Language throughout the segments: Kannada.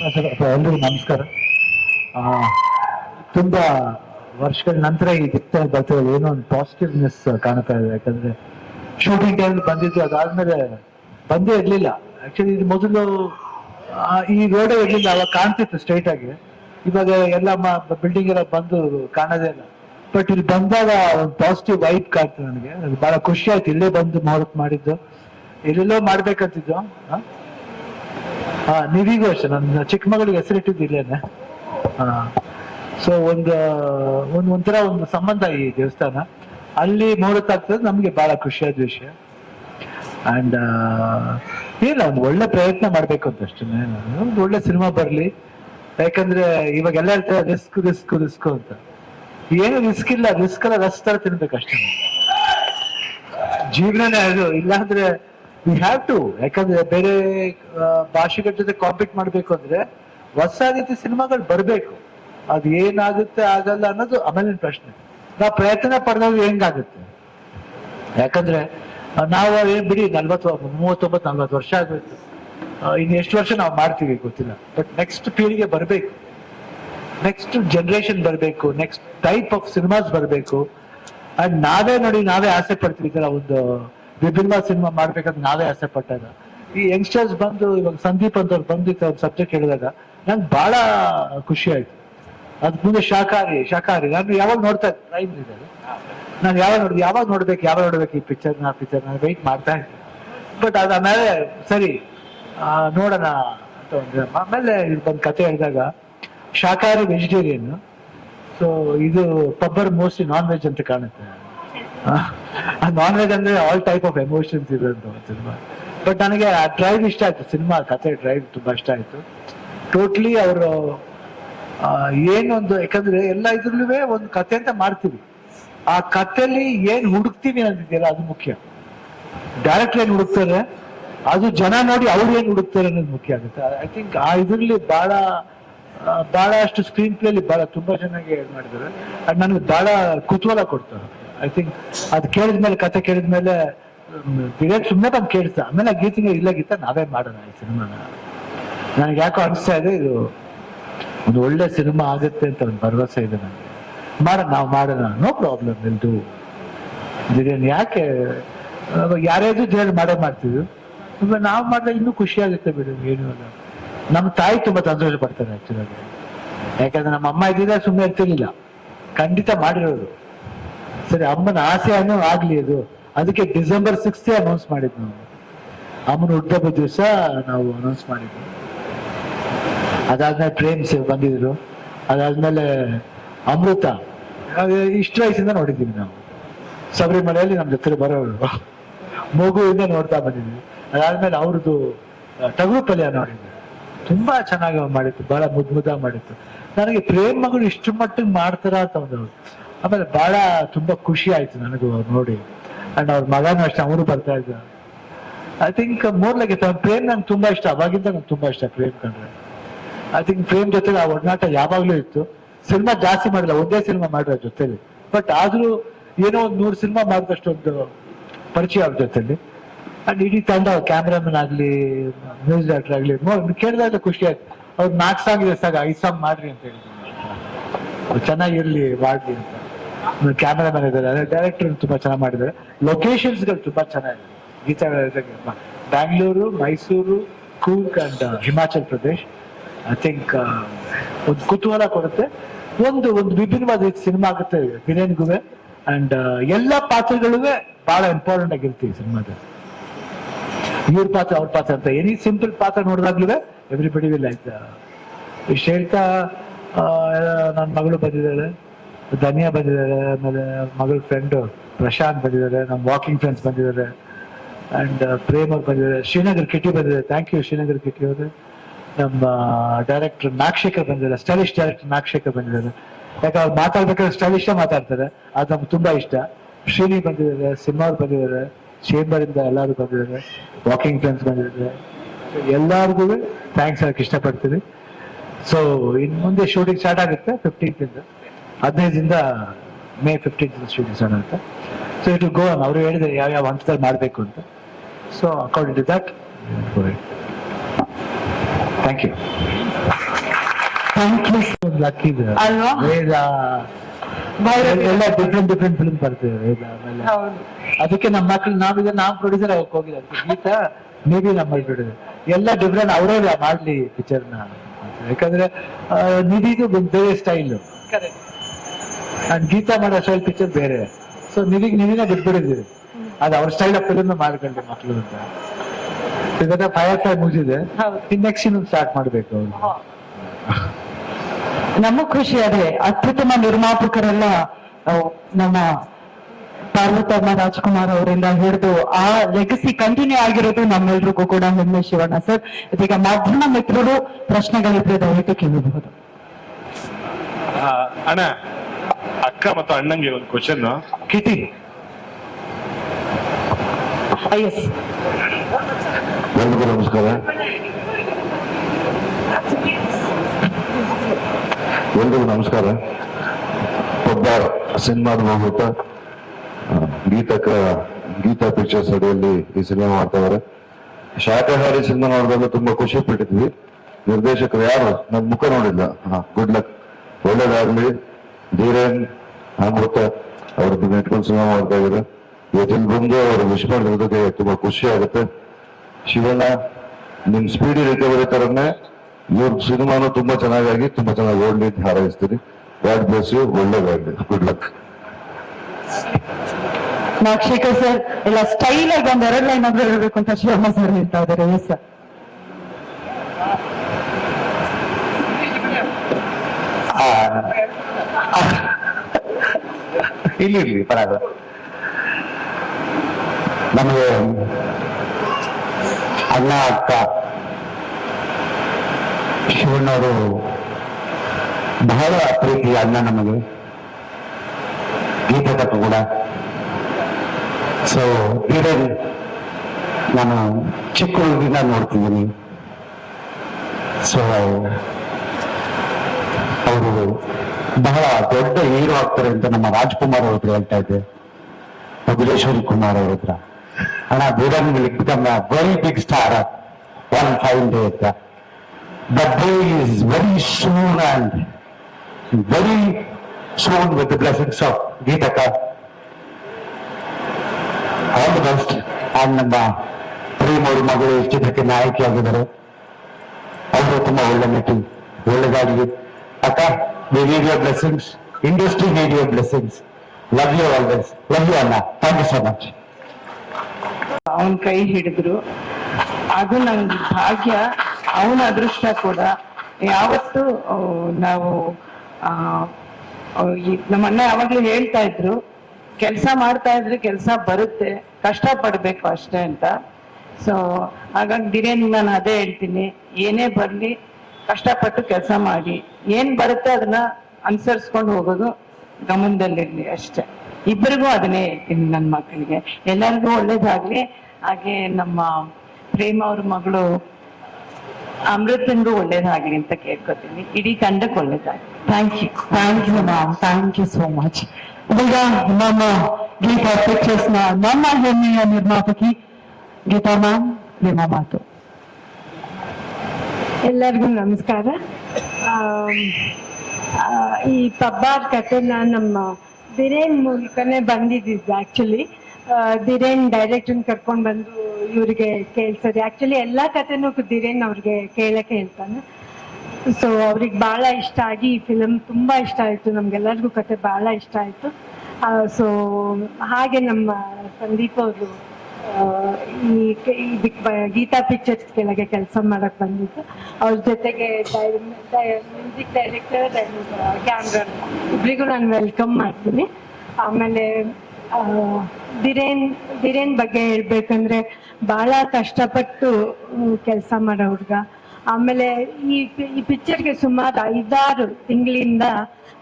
ಸರ್ ಎಲ್ರಿಗೂ ನಮಸ್ಕಾರ. ತುಂಬಾ ವರ್ಷಗಳ ನಂತರ ಈ ದಿಕ್ತಾ ಬರ್ತಾ ಇದೆ ಏನೋ ಒಂದು ಪಾಸಿಟಿವ್ನೆಸ್ ಕಾಣ್ತಾ ಇದೆ. ಯಾಕಂದ್ರೆ ಶೂಟಿಂಗ್ ಟೈಮ್ ಬಂದಿದ್ದು ಅದಾದ್ಮೇಲೆ ಬಂದೇ ಇರ್ಲಿಲ್ಲ. ಆಕ್ಚುಲಿ ಇದು ಮೊದಲು ಈ ರೋಡೇ ಇರ್ಲಿಲ್ಲ. ಅವಾಗ ಕಾಣ್ತಿತ್ತು ಸ್ಟ್ರೈಟ್ ಆಗಿ. ಇವಾಗ ಎಲ್ಲ ಬಿಲ್ಡಿಂಗ್ ಎಲ್ಲ ಬಂದು ಕಾಣೋದೇ ಇಲ್ಲ. ಬಟ್ ಇಲ್ಲಿ ಬಂದಾಗ ಒಂದು ಪಾಸಿಟಿವ್ ವೈಬ್ ಕಾಣ್ತು ನನಗೆ. ಅದು ಬಹಳ ಖುಷಿ ಆಯ್ತು. ಇಲ್ಲೇ ಬಂದು ಮುಹೂರ್ತ ಮಾಡಿದ್ದು. ಎಲ್ಲೆಲ್ಲೋ ಮಾಡ್ಬೇಕಂತಿದ್ದು? ಹಾ ನೀವೀಗೂ ಅಷ್ಟೇ ನನ್ನ ಚಿಕ್ಕ ಮಗಳಿಗೆ ಹೆಸರಿಟ್ಟಿದ್ದು ಇಲ್ಲೇನೆ. ಹಾ ಸೊ ಒಂದು ಒಂದು, ಒಂಥರ ಒಂದು ಸಂಬಂಧ ಈ ದೇವಸ್ಥಾನ. ಅಲ್ಲಿ ಮುಹೂರ್ತ ನಮಗೆ ಬಹಳ ಖುಷಿಯಾದ ವಿಷಯ. ಅಂಡ್ ಇಲ್ಲ, ಒಂದು ಒಳ್ಳೆ ಪ್ರಯತ್ನ ಮಾಡ್ಬೇಕು ಅಂತ ಅಷ್ಟೇ ಒಂದು ಒಳ್ಳೆ ಸಿನಿಮಾ ಬರ್ಲಿ. ಯಾಕಂದ್ರೆ ಇವಾಗ ಎಲ್ಲ ಹೇಳ್ತಾರೆ ರಿಸ್ಕ್ ರಿಸ್ಕ್ ರಿಸ್ಕ್ ಅಂತ. ಏನು ರಿಸ್ಕ್ ಇಲ್ಲ ರಿಸ್ಕ್ ಎಲ್ಲ ರಸ್ ತರ ತಿನ್ಬೇಕು ಅಷ್ಟೇ. ಜೀವನನೇ ಅದು. ಇಲ್ಲಾಂದ್ರೆ ವಿ ಹ್ಯಾವ್ ಟು ಯಾಕಂದ್ರೆ ಬೇರೆ ಭಾಷೆಗಳ ಜೊತೆ ಕಾಂಪೀಟ್ ಮಾಡಬೇಕು ಅಂದ್ರೆ ಹೊಸ ರೀತಿ ಸಿನಿಮಾಗಳು ಬರಬೇಕು. ಅದು ಏನಾಗುತ್ತೆ, ಆಗಲ್ಲ ಅನ್ನೋದು ಆಮೇಲಿನ ಪ್ರಶ್ನೆ. ನಾವು ಪ್ರಯತ್ನ ಪಡೆದಾಗ ಹೆಂಗಾಗುತ್ತೆ? ಯಾಕಂದ್ರೆ ನಾವು ಏನ್ ಬಿಡಿ ನಲ್ವತ್ತು, ಮೂವತ್ತೊಂಬತ್ತು, ನಲ್ವತ್ತು ವರ್ಷ ಆಗುತ್ತೆ ಇನ್ನು ಎಷ್ಟು ವರ್ಷ ನಾವು ಮಾಡ್ತೀವಿ ಗೊತ್ತಿಲ್ಲ. ಬಟ್ ನೆಕ್ಸ್ಟ್ ಪೀಳಿಗೆ ಬರಬೇಕು. ನೆಕ್ಸ್ಟ್ ಜನರೇಷನ್ ಬರಬೇಕು. ನೆಕ್ಸ್ಟ್ ಟೈಪ್ ಆಫ್ ಸಿನಿಮಾಸ್ ಬರಬೇಕು. ಅಂಡ್ ನಾವೇ ನೋಡಿ ನಾವೇ ಆಸೆ ಪಡ್ತೀವಿ ಒಂದು ವಿಭಿನ್ನ ಸಿನಿಮಾ ಮಾಡ್ಬೇಕಂತ ನಾವೇ ಆಸೆ ಪಟ್ಟಾಗ. ಈ ಯಂಗ್ಸ್ಟರ್ಸ್ ಬಂದು, ಇವಾಗ ಸಂದೀಪ್ ಅಂತ ಅವ್ರು ಬಂದು ಒಂದು ಸಬ್ಜೆಕ್ಟ್ ಹೇಳಿದಾಗ, ನಂಗೆ ಬಹಳ ಖುಷಿ ಆಯ್ತು. ಅದ್ ಮುಂದೆ ಶಾಖಾರಿ ಶಾಖಾರಿ ನಾನು ಯಾವಾಗ ನೋಡ್ತಾ ಟೈಮ್ ಇದೆ ನಾನು ಯಾವಾಗ ನೋಡಿದೆ, ಯಾವಾಗ ನೋಡ್ಬೇಕು ಯಾವಾಗ ನೋಡ್ಬೇಕು ಈ ಪಿಕ್ಚರ್ ನಾ ಪಿಕ್ಚರ್ ನಾನು ವೆಯ್ಟ್ ಮಾಡ್ತಾ ಇದ್ದೆ. ಬಟ್ ಮೇಲೆ ಸರಿ ನೋಡೋಣ ಅಂತ ಒಂದು, ಆಮೇಲೆ ಇದು ಬಂದು ಕತೆ ಹೇಳಿದಾಗ ಶಾಖಾರಿ ವೆಜಿಟೇರಿಯನ್ ಸೊ ಇದು ಪಬ್ಬರ್ ಮೋಸ್ಟ್ಲಿ ನಾನ್ ವೆಜ್ ಅಂತ ಕಾಣುತ್ತೆ. ನಾನ್ ವೆಜ್ ಅಂದ್ರೆ ಆಲ್ ಟೈಪ್ ಆಫ್ ಎಮೋಷನ್ಸ್ ಇದೆ ಅಂತ ಸಿನಿಮಾ ಬಟ್ ನನಗೆ ಆ ಡ್ರೈವ್ ಇಷ್ಟ ಆಯ್ತು ಸಿನಿಮಾ ಕತೆ ಡ್ರೈವ್ ತುಂಬಾ ಇಷ್ಟ ಆಯ್ತು. ಟೋಟ್ಲಿ ಅವರು ಏನೊಂದು ಯಾಕಂದ್ರೆ ಎಲ್ಲ ಇದ್ರಲ್ಲೂ ಒಂದು ಕತೆ ಅಂತ ಮಾಡ್ತೀವಿ. ಆ ಕಥೆಲಿ ಏನ್ ಹುಡುಕ್ತೀವಿ ಅಂತಿದೆಯಲ್ಲ ಅದು ಮುಖ್ಯ. ಡೈರೆಕ್ಟರ್ ಏನ್ ಹುಡುಕ್ತಾರೆ, ಅದು ಜನ ನೋಡಿ ಅವ್ರು ಏನ್ ಹುಡುಕ್ತಾರೆ ಅನ್ನೋದು ಮುಖ್ಯ ಆಗುತ್ತೆ. ಐ ಥಿಂಕ್ ಆ ಇದ್ರಲ್ಲಿ ಬಹಳ ಬಹಳಷ್ಟು ಸ್ಕ್ರೀನ್ ಪ್ಲೇಲಿ ಬಹಳ ತುಂಬಾ ಚೆನ್ನಾಗಿ ಮಾಡಿದ್ದಾರೆ ಅಂಡ್ ನನಗೆ ಬಹಳ ಕುತೂಹಲ ಕೊಡ್ತಾರೆ. ಐ ಥಿಂಕ್ ಅದು ಕೇಳಿದ್ಮೇಲೆ, ಕತೆ ಕೇಳಿದ್ಮೇಲೆ ಡಿರೆಕ್ಟ್ ಸುಮ್ಮನೆ ಬಂದು ಕೇಳಿಸ್ತ ಆಮೇಲೆ ಆ ಗೀತೆಗೆ ಇಲ್ಲ ಗೀತ ನಾವೇ ಮಾಡೋಣ ಈ ಸಿನಿಮಾನ. ನನಗೆ ಯಾಕೋ ಅನಿಸ್ತಾ ಇದೆ, ಇದು ಒಂದು ಒಳ್ಳೆ ಸಿನಿಮಾ ಆಗುತ್ತೆ ಅಂತ ಒಂದು ಭರವಸೆ ಇದೆ ನನಗೆ. ಮಾಡೋಣ, ನಾವು ಮಾಡೋಣ, ನೋ ಪ್ರಾಬ್ಲಮ್ ಎಲ್ದು ಬಿರಿಯಾನಿ ಯಾಕೆ ಯಾರ್ಯಾರು ಜೇಡ್ ಮಾಡೇ ಮಾಡ್ತಿದ್ರು. ನಾವು ಮಾಡಿದ್ರೆ ಇನ್ನೂ ಖುಷಿ ಆಗುತ್ತೆ ಬಿಡು, ಏನು ಅಲ್ಲ. ನಮ್ಮ ತಾಯಿ ತುಂಬಾ ಸಂತೋಷ ಪಡ್ತಾರೆ ಆಕ್ಚುಲಿ ಯಾಕಂದ್ರೆ ನಮ್ಮ ಅಮ್ಮ ಇದ್ದಿದ್ರೆ ಸುಮ್ಮನೆ ಇರ್ತಿರ್ಲಿಲ್ಲ. ಖಂಡಿತ ಮಾಡಿರೋದು. ಸರಿ, ಅಮ್ಮನ ಆಸೆ ಅನ್ನೋ ಆಗ್ಲಿ ಅದು. ಅದಕ್ಕೆ ಡಿಸೆಂಬರ್ ಸಿಕ್ಸ್ತ್ ಅನೌನ್ಸ್ ಮಾಡಿದ್ವಿ ನಾವು ಅಮ್ಮನ ಹುಟ್ಟಹಬ್ಬದ ದಿವಸ ನಾವು ಅನೌನ್ಸ್ ಮಾಡಿದ್ವಿ ಅದಾದ್ಮೇಲೆ ಸೇವ್ ಬಂದಿದ್ರು. ಅದಾದ್ಮೇಲೆ ಅಮೃತ. ಇಷ್ಟು ವಯಸ್ಸಿಂದ ನೋಡಿದ್ದೀವಿ ನಾವು. ಶಬರಿಮಲೆಯಲ್ಲಿ ನಮ್ಮ ಜೊತೆ ಬರೋರು. ಮಗುವಿಂದ ನೋಡ್ತಾ ಬಂದಿದ್ವಿ. ಅದಾದ್ಮೇಲೆ ಅವ್ರದ್ದು ಟಗರು ಪಲ್ಯ ನೋಡಿದ್ವಿ. ತುಂಬಾ ಚೆನ್ನಾಗಿ ಮಾಡಿತ್ತು. ಬಹಳ ಮುದ್ ಮುದ್ದ ಮಾಡಿತ್ತು. ನನಗೆ ಪ್ರೇಮ್ ಮಗಳು ಇಷ್ಟು ಮಟ್ಟಿಗೆ ಮಾಡ್ತಾರ ಅಂತ ಒಂದು ಆಮೇಲೆ ಬಹಳ ತುಂಬಾ ಖುಷಿ ಆಯ್ತು ನನಗೂ ನೋಡಿ. ಅಂಡ್ ಅವ್ರ ಮಗನೂ ಅಷ್ಟೇ ಅವರು ಬರ್ತಾ ಇದ್ದ. I think more like Prem ನಂಗೆ ತುಂಬಾ ಇಷ್ಟ. ಅವಾಗಿಂದ ನಂಗೆ ತುಂಬಾ ಇಷ್ಟ ಪ್ರೇಮ್ ಕಂಡ್ರೆ ಐ ಥಿಂಕ್ ಪ್ರೇಮ್ ಜೊತೆ ಆ ಒಡನಾಟ ಯಾವಾಗ್ಲೂ ಇತ್ತು. ಸಿನಿಮಾ ಜಾಸ್ತಿ ಮಾಡಿಲ್ಲ, ಒಂದೇ ಸಿನಿಮಾ ಮಾಡಿರೋ ಜೊತೆಲಿ. ಬಟ್ ಆದ್ರೂ ಏನೋ ಒಂದು ನೂರು ಸಿನಿಮಾ ಮಾಡಿದಷ್ಟು ಒಂದು ಪರಿಚಯ ಅವ್ರ ಜೊತೆಲಿ. ಅಂಡ್ ಇಡೀ ತಂಡ ಕ್ಯಾಮ್ರಾಮನ್ ಆಗ್ಲಿ, ಮ್ಯೂಸಿಕ್ ಡೈರೆಕ್ಟರ್ ಆಗ್ಲಿ ಕೇಳಿದಾಗ ಖುಷಿ ಆಯ್ತು. ಅವ್ರು ನಾಲ್ಕು ಸಾಂಗ್ ಇದೆ ಸಾಗ, ಐದು ಸಾಂಗ್ ಮಾಡ್ರಿ ಅಂತ ಹೇಳಿದ್ರು. ಚೆನ್ನಾಗಿರ್ಲಿ ಮಾಡ್ಲಿ ಅಂತ. ಕ್ಯಾಮ್ರಾಮನ್ ಇದ್ದಾರೆ. ಡೈರೆಕ್ಟರ್ ತುಂಬಾ ಚೆನ್ನಾಗಿ ಮಾಡಿದ್ದಾರೆ. ಲೊಕೇಶನ್ಸ್ಗಳು ತುಂಬಾ ಚೆನ್ನಾಗಿದೆ. Geetha Bangalore Mysuru Coorg and Himachal Pradesh I think ಒಂದು ಕುತೂಹಲ ಕೊಡುತ್ತೆ. ಒಂದು ಒಂದು ವಿಭಿನ್ನವಾದ ಸಿನಿಮಾ ಆಗುತ್ತೆ. ಬಿರಿಯಾನಿಗುವೆ ಅಂಡ್ ಎಲ್ಲ ಪಾತ್ರಗಳಿವೆ ಬಹಳ ಇಂಪಾರ್ಟೆಂಟ್ ಆಗಿರುತ್ತೆ ಈ ಸಿನಿಮಾದಲ್ಲಿ. ಇವ್ರ ಪಾತ್ರ, ಅವ್ರ ಪಾತ್ರ ಅಂತ. ಎನಿ ಸಿಂಪಲ್ ಪಾತ್ರ ನೋಡಿದಾಗ್ಲೂ ಎವ್ರಿಬಡಿ ವಿಲ್ ಲೈಕ್ ಇಷ್ಟು ಹೇಳ್ತಾ ನನ್ನ ಮಗಳು ಬಂದಿದ್ದಾಳೆ. ಧನ್ಯಾ ಬಂದಿದ್ದಾರೆ, ಆಮೇಲೆ ಮಗಳ ಫ್ರೆಂಡು ಪ್ರಶಾಂತ್ ಬಂದಿದ್ದಾರೆ ನಮ್ಮ ವಾಕಿಂಗ್ ಫ್ರೆಂಡ್ಸ್ ಬಂದಿದ್ದಾರೆ ಆ್ಯಂಡ್ ಪ್ರೇಮ್ ಅವ್ರು ಬಂದಿದ್ದಾರೆ, ಶ್ರೀನಗರ್ ಕಿಟ್ಟಿ ಬಂದಿದ್ದಾರೆ ಥ್ಯಾಂಕ್ ಯು ಶ್ರೀನಗರ್ ಕಿಟ್ಟಿ ಅವರು. ನಮ್ಮ ಡೈರೆಕ್ಟರ್ ನಾಗಶೇಖರ್ ಬಂದಿದ್ದಾರೆ ಸ್ಟೈಲಿಶ್ ಡೈರೆಕ್ಟರ್ ನಾಗಶೇಖರ್ ಬಂದಿದ್ದಾರೆ. ಯಾಕೆ ಅವ್ರು ಮಾತಾಡ್ಬೇಕಾದ್ರೆ ಸ್ಟೈಲಿಶ್ ಮಾತಾಡ್ತಾರೆ, ಅದು ನಮ್ಗೆ ತುಂಬ ಇಷ್ಟ. ಶ್ರೀನಿ ಬಂದಿದ್ದಾರೆ ಸಿಂಹವ್ರು ಬಂದಿದ್ದಾರೆ ಚೇಂಬರ್ ಇಂದ ಎಲ್ಲರೂ ಬಂದಿದ್ದಾರೆ ವಾಕಿಂಗ್ ಫ್ರೆಂಡ್ಸ್ ಬಂದಿದ್ದಾರೆ. ಎಲ್ಲರಿಗೂ ಥ್ಯಾಂಕ್ಸ್ ಹೇಳಕ್ಕೆ ಇಷ್ಟಪಡ್ತೀನಿ. ಸೊ ಇನ್ನು ಮುಂದೆ ಶೂಟಿಂಗ್ ಸ್ಟಾರ್ಟ್ ಆಗುತ್ತೆ ಫಿಫ್ಟೀನ್ತ್ ಇಂದ ಹದಿನೈದಿಂದ ಮೇ ಫಿಫ್ಟೀನ್ತ್ ಶೂಟಿಂಗ್ ಅಂತ ಆಗುತ್ತೆ. ಸೊ ಇಟ್ ಗೋ ಅವರು ಹೇಳಿದ್ರೆ ಯಾವ ಯಾವ ಹಂತದಲ್ಲಿ ಮಾಡಬೇಕು ಅಂತ. So according to that thank you thank you lucky ಅಲ್ವಾ? ವೇದ. ಬಹಳ ಎಲ್ಲ ಡಿಫ್ರೆಂಟ್ ಡಿಫ್ರೆಂಟ್ ಫಿಲ್ಮ್ ಬರ್ತೇವೆ ವೇದ ಆಮೇಲೆ. ಹೌದು. ಅದಕ್ಕೆ ನಮ್ಮ ಮಕ್ಕಳು ನಾವೀಗ ನಾವು ಪ್ರೊಡ್ಯೂಸರ್ ಆಗಕ್ಕೆ ಹೋಗಿಲ್ಲ. ಗೀತಾ ಮೇ ಬಿ ನಮ್ಮ ಪ್ರೊಡ್ಯೂಸರ್ ಎಲ್ಲ ಡಿಫ್ರೆಂಟ್ ಅವರೇ ಮಾಡ್ಲಿ ಪಿಕ್ಚರ್ನ ಯಾಕಂದ್ರೆ ನಿಧಿದು ಬೇರೆ ಸ್ಟೈಲ್ ಕರೆಕ್ಟ್ ಅಂಡ್ ಗೀತಾ ಮಾಡೋ ಸ್ಟೈಲ್ ಪಿಕ್ಚರ್ ಬೇರೆ. ಸೊ ನಿಧಿಗೆ ನಿನ್ನ ಬಿಟ್ಬಿಡಿದ್ದೀರಿ ಅದು ಅವ್ರ ಸ್ಟೈಲ್ ಆಫ್ ಫಿಲ್ಮ್ ಮಾಡ್ಕೊಂಡು ಮಕ್ಳು ಅಂತ. ಇದನ್ನ ಫೈರ್ ಫ್ಲೈ ಮುಗಿದಿದೆ. ಇನ್ ನೆಕ್ಸ್ಟ್ ಇನ್ನೊಂದು ಸ್ಟಾರ್ಟ್ ಮಾಡ್ಬೇಕು ಅವ್ರು. ನಮಗ್ ಖುಷಿ ಅದೇ ಅತ್ಯುತ್ತಮ ನಿರ್ಮಾಪಕರೆಲ್ಲ ನಮ್ಮ ಪಾರ್ವತಮ್ಮ ರಾಜ್ಕುಮಾರ್ ಅವರಿಂದ ಹಿಡಿದು ಆ ಲೆಗಸಿ ಕಂಟಿನ್ಯೂ ಆಗಿರೋದು ನಮ್ಮೆಲ್ರಿಗೂ ಕೂಡ ಹೆಮ್ಮೆ ಶಿವಣ್ಣ ಸರ್. ಇದೀಗ ಮಾಧ್ಯಮ ಮಿತ್ರರು ಪ್ರಶ್ನೆಗಳಿದ್ರೆ ದಯವಿಟ್ಟು ಕೇಳಬಹುದು. ಆ, ಅಣ್ಣ ಅಕ್ಕ ಮತ್ತು ಅಣ್ಣಂಗೆ ಒಂದು ಕ್ವಶನ್ ಕಿಟಿ. ಎಲ್ರಿಗೂ ನಮಸ್ಕಾರ. ಎಲ್ರಿಗೂ ನಮಸ್ಕಾರ. ಒಬ್ಬ ಸಿನಿಮಾದ ಮೂಲಕ ಗೀತಕ ಗೀತಾ ಪಿಕ್ಚರ್ಸ್ ಅಡಿಯಲ್ಲಿ ಈ ಸಿನಿಮಾ ಮಾಡ್ತಾ ಇದಾರೆ ಶಾಖಾಹಾರಿ ಸಿನಿಮಾ ನೋಡಿದಾಗ ತುಂಬಾ ಖುಷಿ ಪಟ್ಟಿದ್ವಿ. ನಿರ್ದೇಶಕರು ಯಾರು? ನನ್ ಮುಖ ನೋಡಿಲ್ಲ. ಹಾ ಗುಡ್ ಲಕ್ ಒಳ್ಳೇದಾಗ್ಲಿ. ಧೀರೇನ್ ಅಮೃತ ಅವರು ಇಟ್ಕೊಂಡು ಸಿನಿಮಾ ಮಾಡ್ತಾ ಇದ್ದಾರೆ? ಇವತ್ತಿನ ಬಂದು ಅವರು ವಿಶ್ ಮಾಡಿರೋದಕ್ಕೆ ತುಂಬಾ ಖುಷಿ ಆಗುತ್ತೆ. ಶಿವಣ್ಣ ನಿಮ್ ಸ್ಪೀಡಿ ರಿಕವರಿ ತರನೇ ಇವ್ರ ಸಿನಿಮಾನು ತುಂಬಾ ಚೆನ್ನಾಗಿ ತುಂಬಾ ಚೆನ್ನಾಗಿ ಓಡ್ಲಿ ಅಂತ ಹಾರೈಸ್ತೀನಿ. ಗಾಡ್ ಬ್ಲೆಸ್ ಯು ಒಳ್ಳೇದಾಗ್ಲಿ ಗುಡ್ ಲಕ್ ನಾಕ್ಷಿಕರ್ ಸರ್ ಎಲ್ಲ ಸ್ಟೈಲ್ ಆಗಿ ಒಂದ್ ಎರಡು ಲೈನ್ ಆದ್ರೂ ಹೇಳ್ಬೇಕು ಅಂತ ಶಿವಣ್ಣ ಸರ್ ಹೇಳ್ತಾ ಇದ್ದಾರೆ. ಎಸ್ ಸರ್ ಇಲ್ಲಿ ಇರ್ಲಿ ಪರಾಗ ನಮಗೆ ಅಣ್ಣ, ಅಕ್ಕ, ಶಿವಣ್ಣವರು ಬಹಳ ಪ್ರೀತಿ ಅಣ್ಣ ನಮಗೆ. ಗೀತಕ್ಕ ಕೂಡ. ಸೊ ಹೀರೋಯಿನ್ ನಾನು ಚಿಕ್ಕ ಹುಡುಗಿನ ನೋಡ್ತಿದ್ದೀನಿ. ಸೊ ಅವರು ಬಹಳ ದೊಡ್ಡ ಹೀರೋ ಆಗ್ತಾರೆ ಅಂತ ನಮ್ಮ ರಾಜ್ಕುಮಾರ್ ಅವ್ರ ಹತ್ರ ಹೇಳ್ತಾ ಇದ್ದೆ. ಮಧುರೇಶ್ವರಿ ಕುಮಾರ್ ಅವ್ರ ಹತ್ರ. ಅಣ್ಣ ವಿಡನ್ will become a very big star one fine day ಹತ್ರ the day is very soon and very soon with blessings of ಗೀತಕ all the best and ನಮ್ಮ ಪ್ರೇಮ್ ಅವ್ರ ಮಗಳು ಚಿತ್ರಕ್ಕೆ ನಾಯಕಿ ಆಗಿದ್ದಾರೆ ಅವರು ತುಂಬಾ ಒಳ್ಳೆ ನಟಿ ಒಳ್ಳೆದಾಗಿ ಅಕ್ಕ we need your blessings. Industry need your blessings. Love you always. Love you Anna. Thank you so much ಅವನ ಕೈ ಹಿಡಿದ್ರು ಅದು ನಂಗೆ ಭಾಗ್ಯ ಅವನ ಅದೃಷ್ಟ ಕೂಡ ಯಾವತ್ತು ನಾವು ನಮ್ಮ ಅಣ್ಣ ಯಾವಾಗ್ಲೂ ಹೇಳ್ತಾ ಇದ್ರು, ಕೆಲಸ ಮಾಡ್ತಾ ಇದ್ರೆ ಕೆಲಸ ಬರುತ್ತೆ ಕಷ್ಟ ಪಡ್ಬೇಕು ಅಷ್ಟೇ ಅಂತ ಸೊ ಹಾಗಾಗಿ ದಿನೇ ನಾನು ಅದೇ ಹೇಳ್ತೀನಿ ಏನೇ ಬರ್ಲಿ ಕಷ್ಟಪಟ್ಟು ಕೆಲಸ ಮಾಡಿ, ಏನ್ ಬರುತ್ತೆ ಅದನ್ನ ಅನುಸರಿಸ್ಕೊಂಡು ಹೋಗೋದು ಗಮನದಲ್ಲಿರ್ಲಿ ಅಷ್ಟೇ. ಇಬ್ಬರಿಗೂ ಅದನ್ನೇ ಹೇಳ್ತೀನಿ ನನ್ನ ಮಕ್ಕಳಿಗೆ ಎಲ್ಲರಿಗೂ ಒಳ್ಳೇದಾಗ್ಲಿ. ಹಾಗೆ ನಮ್ಮ ಪ್ರೇಮ ಅವ್ರ ಮಗಳು ಅಮೃತನ್ಗೂ ಒಳ್ಳೇದಾಗ್ಲಿ ಅಂತ ಕೇಳ್ಕೊತೀನಿ. ಇಡೀ ತಂಡಕ್ಕೆ ಒಳ್ಳೇದಾಗ್ಲಿ. Thank you thank you ma'am thank you so much ಈಗ ನಮ್ಮ ಗೀತಾ ಪಿಕ್ಚರ್ಸ್ ನಮ್ಮ ಹೆಮ್ಮೆಯ ನಿರ್ಮಾಪಕಿ ಗೀತಾ ಮ್ಯಾಮ್ ನಿಮ್ಮ ಮಾತು. ಎಲ್ಲರಿಗೂ ನಮಸ್ಕಾರ. ಈ ಪಬ್ಬಾರ್ ಕಥೆನ ನಮ್ಮ ದಿರೇನ್ ಮೂಲಕನೇ ಬಂದಿದ್ದು ಆ್ಯಕ್ಚುಲಿ ಧಿರೇನ್ ಡೈರೆಕ್ಟ್ ಕರ್ಕೊಂಡು ಬಂದು ಇವರಿಗೆ ಕೇಳ್ಸೋದು. ಆ್ಯಕ್ಚುಲಿ ಎಲ್ಲ ಕಥೆನೂ ಧಿರೇನ್ ಅವ್ರಿಗೆ ಕೇಳಕ್ಕೆ ಹೇಳ್ತಾನೆ. ಸೊ ಅವ್ರಿಗೆ ಭಾಳ ಇಷ್ಟ ಆಗಿ ಈ ಫಿಲಮ್ ತುಂಬ ಇಷ್ಟ ಆಯಿತು. ನಮಗೆಲ್ಲರಿಗೂ ಕತೆ ಭಾಳ ಇಷ್ಟ ಆಯಿತು. ಸೊ ಹಾಗೆ ನಮ್ಮ ಸಂದೀಪ್ ಅವರು ಈ ಇದಕ್ ಗೀತಾ ಪಿಕ್ಚರ್ಸ್ ಕೆಳಗೆ ಕೆಲಸ ಮಾಡಕ್ ಬಂದಿದ್ದು. ಅವ್ರ ಜೊತೆಗೆ ಮ್ಯೂಸಿಕ್ ಡೈರೆಕ್ಟರ್ ಕ್ಯಾಮ್ರಾ ಇಬ್ಬರಿಗೂ ನಾನು ವೆಲ್ಕಮ್ ಮಾಡ್ತೀನಿ. ಆಮೇಲೆ ಬಿರೇನ್ ಧಿರೇನ್ ಬಗ್ಗೆ ಹೇಳ್ಬೇಕಂದ್ರೆ ಬಹಳ ಕಷ್ಟಪಟ್ಟು ಕೆಲಸ ಮಾಡೋ ಹುಡುಗ. ಆಮೇಲೆ ಈ ಈ ಪಿಕ್ಚರ್ಗೆ ಸುಮಾರು ಐದಾರು ತಿಂಗಳಿಂದ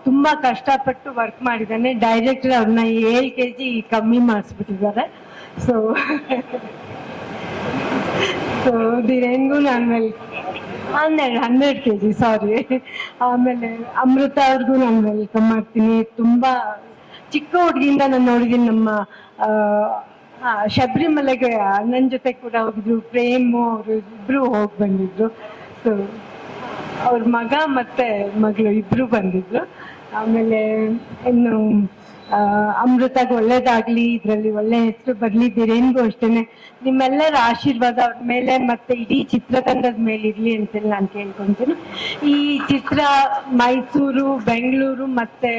ತುಂಬಾ ಕಷ್ಟಪಟ್ಟು ವರ್ಕ್ ಮಾಡಿದ್ದಾನೆ. ಡೈರೆಕ್ಟರ್ ಅವ್ರನ್ನ ಏಳು ಕೆ ಜಿ ಕಮ್ಮಿ ಮಾಡಿಸ್ಬಿಟ್ಟಿದ್ದಾರೆ. ಸೊ ಸೊ ಧಿರೇನ್ಗೂ ನಾನು ವೆಲ್ ಹನ್ನೆರಡು ಹನ್ನೆರಡು ಕೆ ಜಿ ಸಾರಿ ಆಮೇಲೆ ಅಮೃತ ಅವ್ರಿಗೂ ನಾನು ವೆಲ್ಕಮ್ ಮಾಡ್ತೀನಿ. ತುಂಬಾ ಚಿಕ್ಕ ಹುಡುಗಿಯಿಂದ ನಾನು ನೋಡಿದ್ದೀನಿ ನಮ್ಮ ಶಬರಿಮಲೆಗೆ ಅಣ್ಣನ ಜೊತೆ ಕೂಡ ಹೋಗಿದ್ರು. ಪ್ರೇಮು ಅವರು ಇಬ್ರು ಹೋಗಿ ಬಂದಿದ್ರು. ಸೊ ಅವ್ರ ಮಗ ಮತ್ತೆ ಮಗಳು ಇಬ್ರು ಬಂದಿದ್ರು. ಆಮೇಲೆ ಇನ್ನು ಅಮೃತಗ್ ಒಳ್ಳೇದಾಗ್ಲಿ, ಇದ್ರಲ್ಲಿ ಒಳ್ಳೆ ಹೆಸರು ಬರ್ಲಿ ಅಷ್ಟೇನೆ. ನಿಮ್ಮೆಲ್ಲರ ಆಶೀರ್ವಾದ ಅವ್ರ ಮೇಲೆ ಮತ್ತೆ ಇಡೀ ಚಿತ್ರತಂಡದ ಮೇಲೆ ಇರ್ಲಿ ಅಂತೇಳಿ ನಾನು ಕೇಳ್ಕೊಂತೀನಿ. ಈ ಚಿತ್ರ ಮೈಸೂರು, ಬೆಂಗಳೂರು ಮತ್ತೆ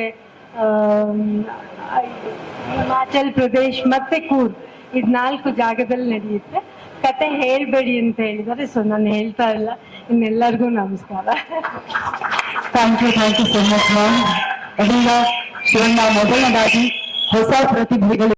ಹಿಮಾಚಲ್ ಪ್ರದೇಶ್ ಮತ್ತೆ ಕೂರ್ ಇದ್ ನಾಲ್ಕು ಜಾಗದಲ್ಲಿ ನಡೆಯುತ್ತೆ. ಕತೆ ಹೇಳ್ಬೇಡಿ ಅಂತ ಹೇಳಿದ್ದಾರೆ, ಸೊ ನಾನು ಹೇಳ್ತಾ ಇಲ್ಲ. ಇನ್ನೆಲ್ಲರಿಗೂ ನಮಸ್ಕಾರ. Thank you thank you so much ma'am Shivanna ಮೊದಲನೇದಾಗಿ ಹೊಸ ಪ್ರತಿಭೆಗಳಿಗೆ